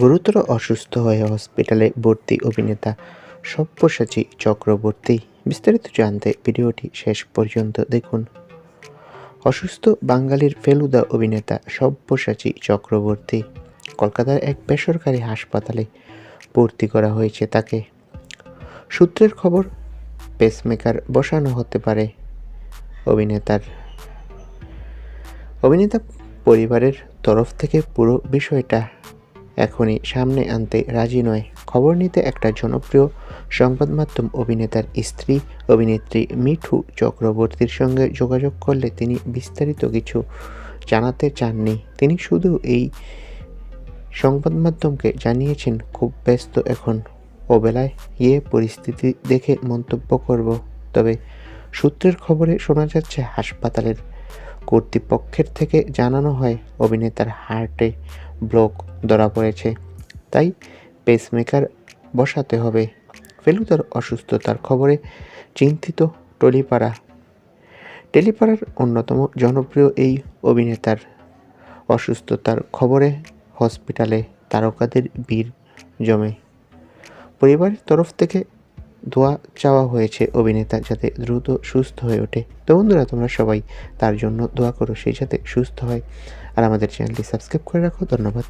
গুরুতর অসুস্থ হয়ে হসপিটালে ভর্তি অভিনেতা সব্যসাচী চক্রবর্তী। বিস্তারিত জানতে ভিডিওটি শেষ পর্যন্ত দেখুন। অসুস্থ বাঙালির ফেলুদা অভিনেতা সব্যসাচী চক্রবর্তী কলকাতার এক বেসরকারি হাসপাতালে ভর্তি করা হয়েছে তাকে। সূত্রের খবর পেসমেকার বসানো হতে পারে অভিনেতার। অভিনেতা পরিবারের তরফ থেকে পুরো বিষয়টা এখনই সামনে আনতে রাজি নয়। খবর নিতে একটা জনপ্রিয় সংবাদ মাধ্যম অভিনেতার স্ত্রী, অভিনেত্রী মিঠু চক্রবর্তীর সঙ্গে যোগাযোগ করলে তিনি বিস্তারিত কিছু জানাতে চাননি। তিনি শুধু এই সংবাদ মাধ্যমকে জানিয়েছেন, খুব ব্যস্ত এখন। ওবেলায় গিয়ে পরিস্থিতি দেখে মন্তব্য করব। তবে সূত্রের খবরে শোনা যাচ্ছে, হাসপাতালের কর্তৃপক্ষের থেকে জানানো হয়, অভিনেতার হার্টে ব্লক ধরা পড়েছে। তাই পেসমেকার বসাতে হবে। ফেলুদার অসুস্থতার খবরে চিন্তিত টলিপাড়া। টেলিপাড়ার অন্যতম জনপ্রিয় এই অভিনেতার অসুস্থতার খবরে হসপিটালে তারকাদের ভিড় জমে। পরিবারের তরফ থেকে দোয়া চাওয়া হয়েছে অভিনেতা যাতে দ্রুত সুস্থ হয়ে ওঠে। তো বন্ধুরা, তোমরা সবাই তার জন্য দোয়া করো সেই যাতে সুস্থ হয়। আর আমাদের চ্যানেলটি সাবস্ক্রাইব করে রাখো। ধন্যবাদ।